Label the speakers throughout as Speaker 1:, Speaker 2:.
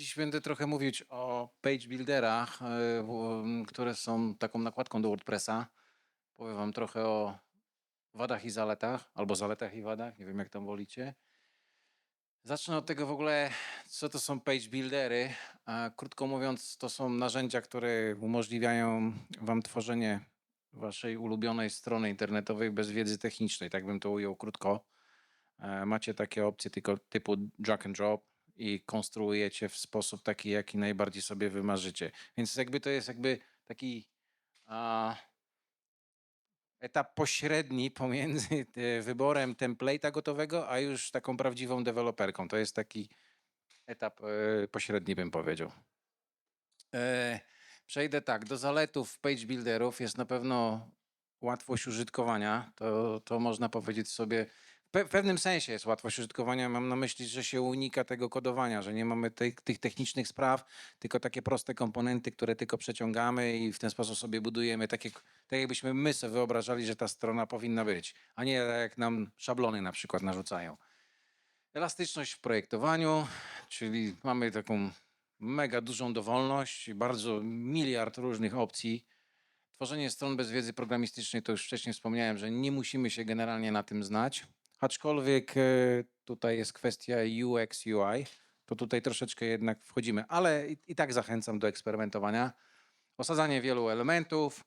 Speaker 1: Dziś będę trochę mówić o page builderach, e, które są taką nakładką do WordPressa. Powiem wam trochę o wadach i zaletach, albo zaletach i wadach, nie wiem jak tam wolicie. Zacznę od tego w ogóle, co to są page buildery. Krótko mówiąc, to są narzędzia, które umożliwiają wam tworzenie waszej ulubionej strony internetowej bez wiedzy technicznej, tak bym to ujął krótko. E, Macie takie opcje tylko typu drag and drop i konstruujecie w sposób taki, jaki najbardziej sobie wymarzycie. Więc jakby to jest jakby taki a, etap pośredni pomiędzy e, wyborem template'a gotowego, a już taką prawdziwą deweloperką. To jest taki etap e, pośredni, bym powiedział. E, Przejdę tak, do zaletów page builderów jest na pewno łatwość użytkowania. To, to można powiedzieć sobie, w pe- w pewnym sensie jest łatwość użytkowania. Mam na myśli, że się unika tego kodowania, że nie mamy tej, tych technicznych spraw, tylko takie proste komponenty, które tylko przeciągamy i w ten sposób sobie budujemy, tak, jak, tak jakbyśmy my sobie wyobrażali, że ta strona powinna być, a nie tak jak nam szablony na przykład narzucają. Elastyczność w projektowaniu, czyli mamy taką mega dużą dowolność, bardzo miliard różnych opcji. Tworzenie stron bez wiedzy programistycznej, to już wcześniej wspomniałem, że nie musimy się generalnie na tym znać, aczkolwiek e, tutaj jest kwestia UX, UI, to tutaj troszeczkę jednak wchodzimy, ale i, i tak zachęcam do eksperymentowania. Osadzanie wielu elementów,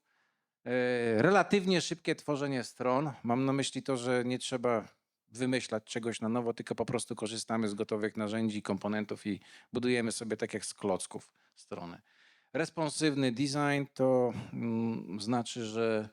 Speaker 1: e, relatywnie szybkie tworzenie stron. Mam na myśli to, że nie trzeba wymyślać czegoś na nowo, tylko po prostu korzystamy z gotowych narzędzi, komponentów i budujemy sobie tak jak z klocków strony. Responsywny design to mm, znaczy, że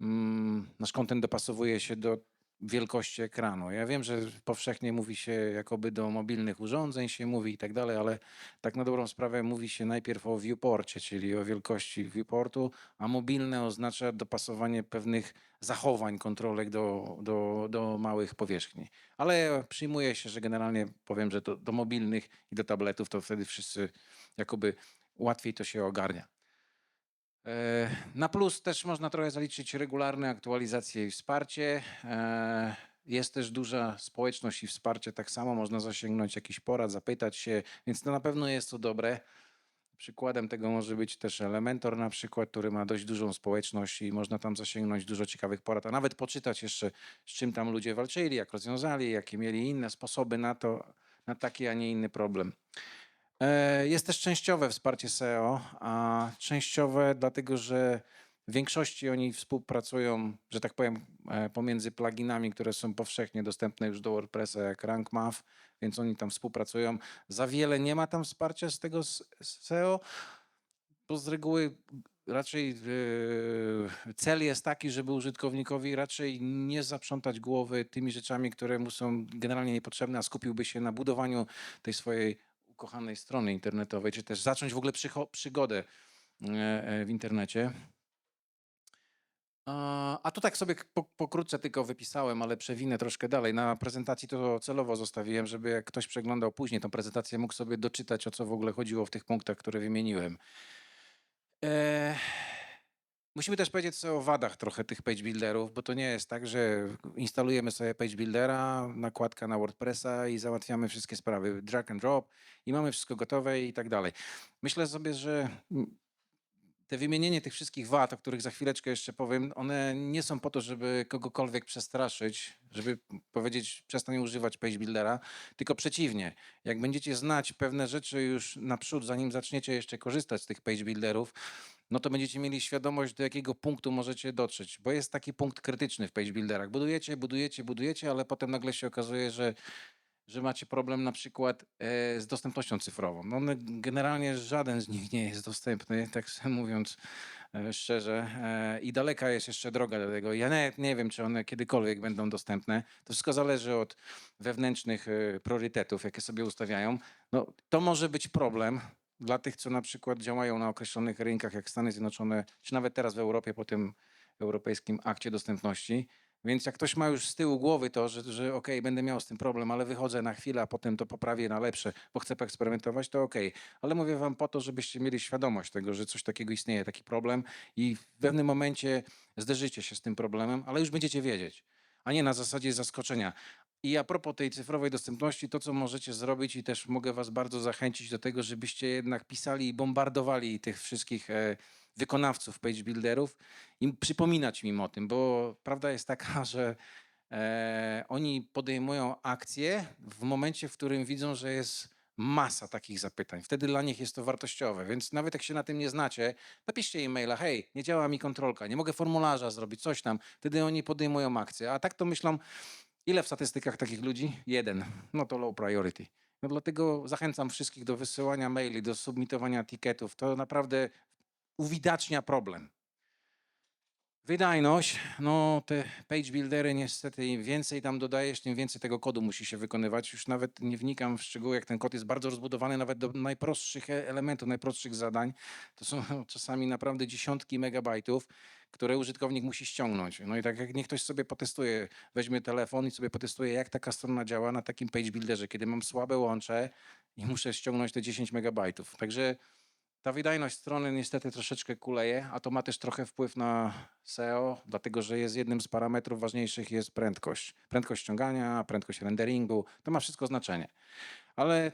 Speaker 1: mm, nasz kontent dopasowuje się do wielkości ekranu. Ja wiem, że powszechnie mówi się jakoby do mobilnych urządzeń się mówi i tak dalej, ale tak na dobrą sprawę mówi się najpierw o viewporcie, czyli o wielkości viewportu, a mobilne oznacza dopasowanie pewnych zachowań kontrolek do, do, do małych powierzchni. Ale przyjmuje się, że generalnie powiem, że do, do mobilnych i do tabletów to wtedy wszyscy jakoby łatwiej to się ogarnia. E, Na plus też można trochę zaliczyć regularne aktualizacje i wsparcie. E, Jest też duża społeczność i wsparcie, tak samo można zasięgnąć jakiś porad, zapytać się, więc to na pewno jest to dobre. Przykładem tego może być też Elementor na przykład, który ma dość dużą społeczność i można tam zasięgnąć dużo ciekawych porad, a nawet poczytać jeszcze, z czym tam ludzie walczyli, jak rozwiązali, jakie mieli inne sposoby na to, na taki, a nie inny problem. E, Jest też częściowe wsparcie SEO, a częściowe dlatego, że w większości oni współpracują, że tak powiem, e, pomiędzy pluginami, które są powszechnie dostępne już do WordPressa, jak RankMath, więc oni tam współpracują. Za wiele nie ma tam wsparcia z tego SEO, bo z reguły raczej e, cel jest taki, żeby użytkownikowi raczej nie zaprzątać głowy tymi rzeczami, które mu są generalnie niepotrzebne, a skupiłby się na budowaniu tej swojej ukochanej strony internetowej, czy też zacząć w ogóle przygodę e, e, w internecie. A, tu tak sobie po, pokrótce tylko wypisałem, ale przewinę troszkę dalej. Na prezentacji to celowo zostawiłem, żeby jak ktoś przeglądał później tą prezentację, mógł sobie doczytać, o co w ogóle chodziło w tych punktach, które wymieniłem. E, Musimy też powiedzieć sobie o wadach trochę tych page builderów, bo to nie jest tak, że instalujemy sobie page buildera, nakładka na WordPressa i załatwiamy wszystkie sprawy, drag and drop i mamy wszystko gotowe i tak dalej. Myślę sobie, że te wymienienie tych wszystkich wad, o których za chwileczkę jeszcze powiem, one nie są po to, żeby kogokolwiek przestraszyć, żeby powiedzieć przestań używać page buildera, tylko przeciwnie. Jak będziecie znać pewne rzeczy już naprzód, zanim zaczniecie jeszcze korzystać z tych page builderów, no to będziecie mieli świadomość, do jakiego punktu możecie dotrzeć, bo jest taki punkt krytyczny w page builderach. Budujecie, budujecie, budujecie, ale potem nagle się okazuje, że, że macie problem na przykład e, z dostępnością cyfrową. No generalnie żaden z nich nie jest dostępny, tak mówiąc e, szczerze. E, I daleka jest jeszcze droga do tego. Ja nawet nie wiem, czy one kiedykolwiek będą dostępne. To wszystko zależy od wewnętrznych priorytetów, jakie sobie ustawiają. No, to może być problem dla tych, co na przykład działają na określonych rynkach, jak Stany Zjednoczone, czy nawet teraz w Europie po tym Europejskim Akcie Dostępności. Więc jak ktoś ma już z tyłu głowy to, że, że okej, będę miał z tym problem, ale wychodzę na chwilę, a potem to poprawię na lepsze, bo chcę poeksperymentować, to okej. Ale mówię wam po to, żebyście mieli świadomość tego, że coś takiego istnieje, taki problem i w pewnym momencie zderzycie się z tym problemem, ale już będziecie wiedzieć, a nie na zasadzie zaskoczenia. I a propos tej cyfrowej dostępności, to co możecie zrobić i też mogę was bardzo zachęcić do tego, żebyście jednak pisali i bombardowali tych wszystkich e, wykonawców page builderów i przypominać im o tym, bo prawda jest taka, że e, oni podejmują akcje w momencie, w którym widzą, że jest masa takich zapytań. Wtedy dla nich jest to wartościowe, więc nawet jak się na tym nie znacie, napiszcie e-maila, hej, nie działa mi kontrolka, nie mogę formularza zrobić, coś tam. Wtedy oni podejmują akcję, a tak to myślą, ile w statystykach takich ludzi? Jeden. No to low priority. No dlatego zachęcam wszystkich do wysyłania maili, do submitowania tiketów. To naprawdę uwidacznia problem. Wydajność, no te page buildery niestety im więcej tam dodajesz, tym więcej tego kodu musi się wykonywać. Już nawet nie wnikam w szczegóły, jak ten kod jest bardzo rozbudowany nawet do najprostszych e- elementów, najprostszych zadań. To są czasami naprawdę dziesiątki megabajtów, które użytkownik musi ściągnąć. No i tak jak niech ktoś sobie potestuje, weźmie telefon i sobie potestuje, jak taka strona działa na takim page builderze, kiedy mam słabe łącze i muszę ściągnąć te 10 megabajtów. Także ta wydajność strony niestety troszeczkę kuleje, a to ma też trochę wpływ na SEO, dlatego że jest jednym z parametrów ważniejszych jest prędkość. Prędkość ściągania, prędkość renderingu, to ma wszystko znaczenie. Ale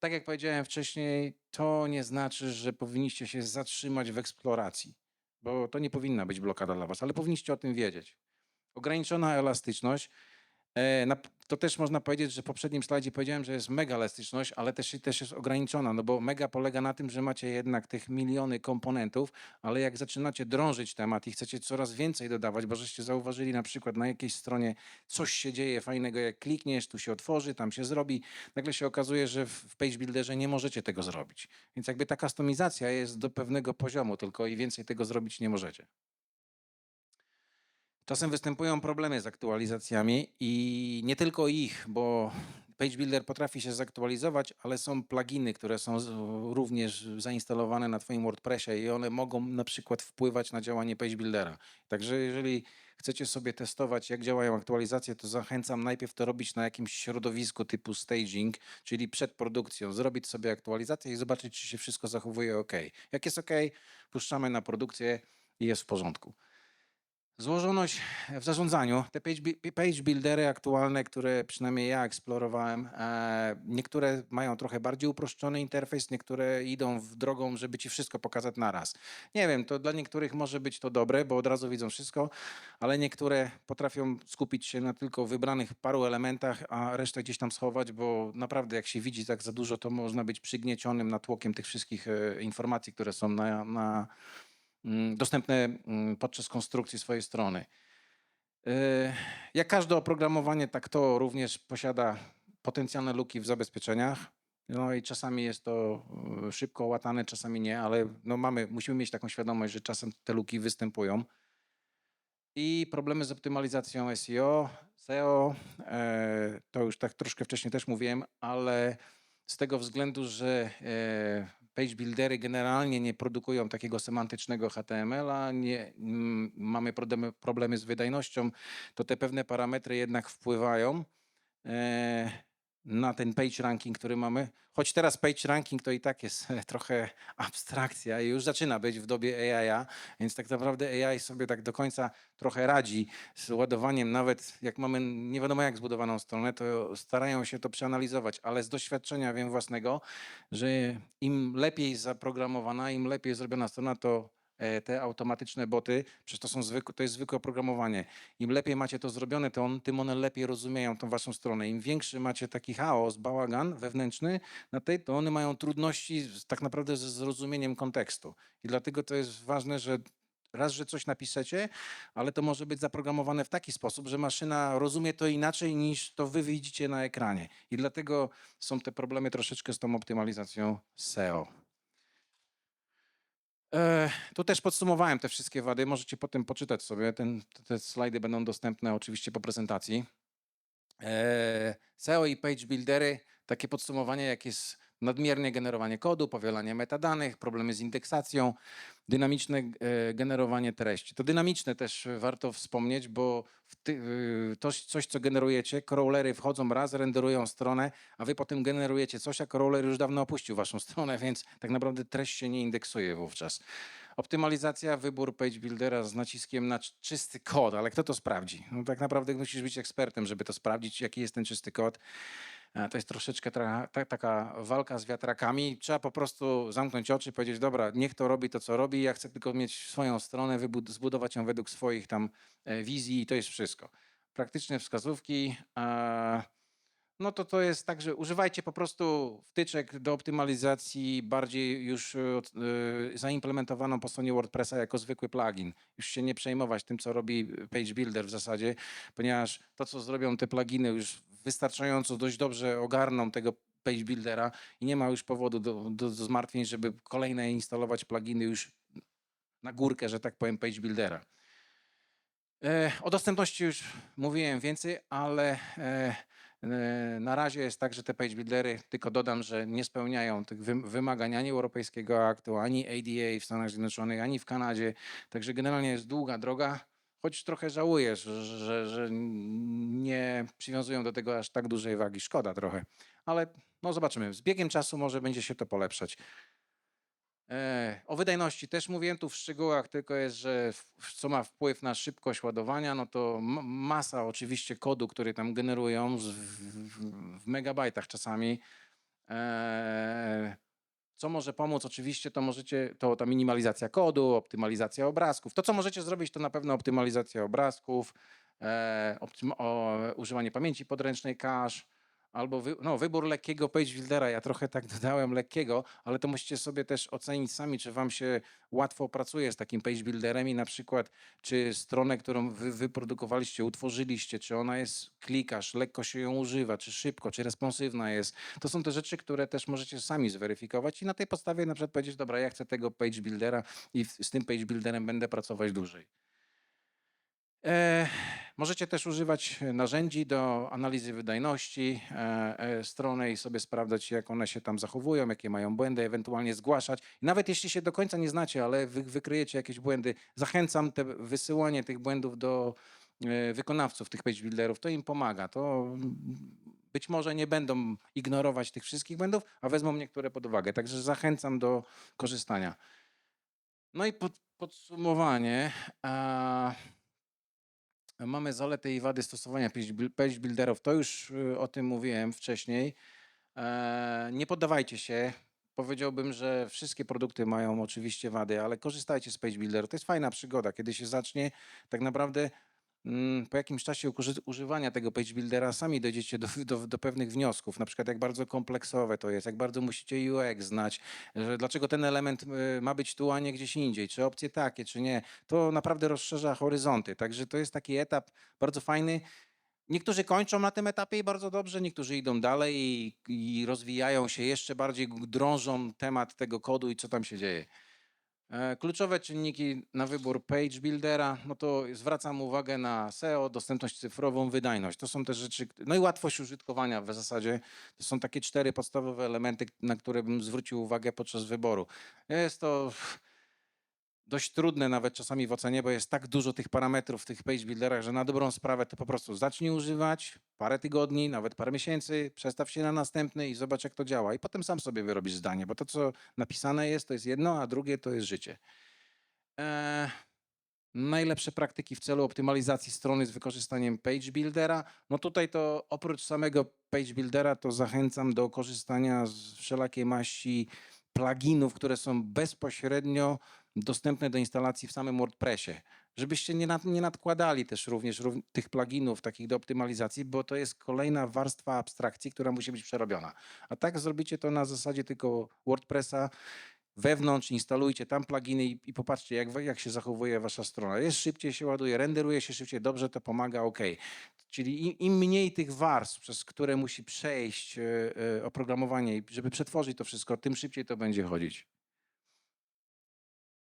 Speaker 1: tak jak powiedziałem wcześniej, to nie znaczy, że powinniście się zatrzymać w eksploracji, bo to nie powinna być blokada dla was, ale powinniście o tym wiedzieć. Ograniczona elastyczność To też można powiedzieć, że w poprzednim slajdzie powiedziałem, że jest mega elastyczność, ale też, też jest ograniczona, no bo mega polega na tym, że macie jednak tych miliony komponentów, ale jak zaczynacie drążyć temat i chcecie coraz więcej dodawać, bo żeście zauważyli na przykład na jakiejś stronie coś się dzieje fajnego, jak klikniesz, tu się otworzy, tam się zrobi, nagle się okazuje, że w w Page Builderze nie możecie tego zrobić. Więc jakby ta kustomizacja jest do pewnego poziomu, tylko i więcej tego zrobić nie możecie. Czasem występują problemy z aktualizacjami i nie tylko ich, bo Page Builder potrafi się zaktualizować, ale są pluginy, które są również zainstalowane na Twoim WordPressie i one mogą na przykład wpływać na działanie Page Buildera. Także jeżeli chcecie sobie testować, jak działają aktualizacje, to zachęcam najpierw to robić na jakimś środowisku typu staging, czyli przed produkcją, zrobić sobie aktualizację i zobaczyć, czy się wszystko zachowuje ok. Jak jest ok, puszczamy na produkcję i jest w porządku. Złożoność w zarządzaniu. Te page, page buildery aktualne, które przynajmniej ja eksplorowałem, e, niektóre mają trochę bardziej uproszczony interfejs, niektóre idą w drogą, żeby ci wszystko pokazać na raz. Nie wiem, to dla niektórych może być to dobre, bo od razu widzą wszystko, ale niektóre potrafią skupić się na tylko wybranych paru elementach, a resztę gdzieś tam schować, bo naprawdę jak się widzi tak za dużo, to można być przygniecionym natłokiem tych wszystkich e, informacji, które są na, na, dostępne mm, podczas konstrukcji swojej strony. E, Jak każde oprogramowanie, tak to również posiada potencjalne luki w zabezpieczeniach. No i czasami jest to e, szybko łatane, czasami nie, ale no mamy, musimy mieć taką świadomość, że czasem te luki występują. I problemy z optymalizacją SEO, SEO, e, to już tak troszkę wcześniej też mówiłem, ale z tego względu, że page buildery generalnie nie produkują takiego semantycznego HTML-a, nie, mm, mamy problemy, problemy z wydajnością, to te pewne parametry jednak wpływają. E, na ten page ranking, który mamy. Choć teraz page ranking to i tak jest trochę abstrakcja i już zaczyna być w dobie AI, więc tak naprawdę AI sobie tak do końca trochę radzi z ładowaniem, nawet jak mamy nie wiadomo jak zbudowaną stronę, to starają się to przeanalizować, ale z doświadczenia wiem własnego, że im lepiej zaprogramowana, im lepiej zrobiona strona, to te automatyczne boty, przecież to, są zwykłe, to jest zwykłe oprogramowanie. Im lepiej macie to zrobione, to on, tym one lepiej rozumieją tą waszą stronę. Im większy macie taki chaos, bałagan wewnętrzny na tej, to one mają trudności tak naprawdę ze zrozumieniem kontekstu. I dlatego to jest ważne, że raz, że coś napiszecie, ale to może być zaprogramowane w taki sposób, że maszyna rozumie to inaczej niż to wy widzicie na ekranie. I dlatego są te problemy troszeczkę z tą optymalizacją SEO. E, Tu też podsumowałem te wszystkie wady. Możecie potem poczytać sobie. Ten, te slajdy będą dostępne oczywiście po prezentacji. E, SEO i page buildery, takie podsumowanie, jak jest nadmiernie generowanie kodu, powielanie metadanych, problemy z indeksacją, dynamiczne e, generowanie treści. To dynamiczne też warto wspomnieć, bo y, to, coś, co generujecie, crawlery wchodzą raz, renderują stronę, a wy potem generujecie coś, a crawler już dawno opuścił waszą stronę, więc tak naprawdę treść się nie indeksuje wówczas. Optymalizacja, wybór page buildera z naciskiem na czy- czysty kod, ale kto to sprawdzi? No tak naprawdę musisz być ekspertem, żeby to sprawdzić, jaki jest ten czysty kod. E, To jest troszeczkę tra- ta, taka walka z wiatrakami. Trzeba po prostu zamknąć oczy, powiedzieć, dobra, niech to robi to, co robi, ja chcę tylko mieć swoją stronę, wybud- zbudować ją według swoich tam e, wizji i to jest wszystko. Praktyczne wskazówki. e, no to to jest tak, że używajcie po prostu wtyczek do optymalizacji bardziej już e, e, zaimplementowaną po stronie WordPressa jako zwykły plugin. Już się nie przejmować tym, co robi Page Builder w zasadzie, ponieważ to, co zrobią te pluginy już wystarczająco dość dobrze ogarną tego Page Buildera i nie ma już powodu do, do, do zmartwień, żeby kolejne instalować pluginy już na górkę, że tak powiem, Page Buildera. E, O dostępności już mówiłem więcej, ale e, e, na razie jest tak, że te page buildery, tylko dodam, że nie spełniają tych wym- wymagań ani europejskiego aktu, ani ADA w Stanach Zjednoczonych, ani w Kanadzie. Także generalnie jest długa droga, choć trochę żałuję, że, że, że nie przywiązują do tego aż tak dużej wagi. Szkoda trochę, ale no zobaczymy. Z biegiem czasu może będzie się to polepszać. E, O wydajności też mówiłem tu w szczegółach, tylko jest, że co ma wpływ na szybkość ładowania, no to masa oczywiście kodu, który tam generują w, megabajtach czasami. E, Co może pomóc? Oczywiście to możecie, to ta minimalizacja kodu, optymalizacja obrazków. To, co możecie zrobić, to na pewno optymalizacja obrazków, e, używanie pamięci podręcznej cache, albo wy, no, wybór lekkiego page buildera. Ja trochę tak dodałem lekkiego, ale to musicie sobie też ocenić sami, czy wam się łatwo pracuje z takim page builderem i na przykład, czy stronę, którą wy wyprodukowaliście, utworzyliście, czy ona jest klikasz, lekko się ją używa, czy szybko, czy responsywna jest. To są te rzeczy, które też możecie sami zweryfikować i na tej podstawie na przykład powiedzieć, dobra, ja chcę tego page buildera i z tym page builderem będę pracować dłużej. E, możecie też używać narzędzi do analizy wydajności e, e, strony i sobie sprawdzać, jak one się tam zachowują, jakie mają błędy, ewentualnie zgłaszać. Nawet jeśli się do końca nie znacie, ale wy, wykryjecie jakieś błędy, zachęcam te wysyłanie tych błędów do wykonawców, tych page builderów, to im pomaga. To być może nie będą ignorować tych wszystkich błędów, a wezmą niektóre pod uwagę. Także zachęcam do korzystania. No i pod, podsumowanie. Mamy zalety i wady stosowania page buil- page builderów. To już y, o tym mówiłem wcześniej. E, Nie poddawajcie się. Powiedziałbym, że wszystkie produkty mają oczywiście wady, ale korzystajcie z page builderów. To jest fajna przygoda. Kiedy się zacznie, tak naprawdę po jakimś czasie uży- używania tego page buildera sami dojdziecie do, do, do pewnych wniosków. Na przykład jak bardzo kompleksowe to jest, jak bardzo musicie UX znać, że dlaczego ten element y, ma być tu, a nie gdzieś indziej, czy opcje takie, czy nie. To naprawdę rozszerza horyzonty. Także to jest taki etap bardzo fajny. Niektórzy kończą na tym etapie i bardzo dobrze, niektórzy idą dalej i, i rozwijają się jeszcze bardziej, drążą temat tego kodu i co tam się dzieje. E, Kluczowe czynniki na wybór page buildera, no to zwracam uwagę na SEO, dostępność cyfrową, wydajność. To są te rzeczy, no i łatwość użytkowania w zasadzie. To są takie cztery podstawowe elementy, na które bym zwrócił uwagę podczas wyboru. Jest to dość trudne nawet czasami w ocenie, bo jest tak dużo tych parametrów w tych page builderach, że na dobrą sprawę to po prostu zacznij używać parę tygodni, nawet parę miesięcy, przestaw się na następny i zobacz jak to działa. I potem sam sobie wyrobisz zdanie, bo to co napisane jest to jest jedno, a drugie to jest życie. Eee, najlepsze praktyki w celu optymalizacji strony z wykorzystaniem page buildera. No tutaj to oprócz samego page buildera to zachęcam do korzystania z wszelakiej maści pluginów, które są bezpośrednio dostępne do instalacji w samym WordPressie. Żebyście nie, nad, nie nadkładali też również rów, tych pluginów takich do optymalizacji, bo to jest kolejna warstwa abstrakcji, która musi być przerobiona. A tak zrobicie to na zasadzie tylko WordPressa, wewnątrz instalujcie tam pluginy i, i popatrzcie, jak, jak się zachowuje wasza strona. Jest szybciej się ładuje, renderuje się szybciej, dobrze to pomaga, ok. Czyli im, im mniej tych warstw, przez które musi przejść e, e, oprogramowanie, żeby przetworzyć to wszystko, tym szybciej to będzie chodzić.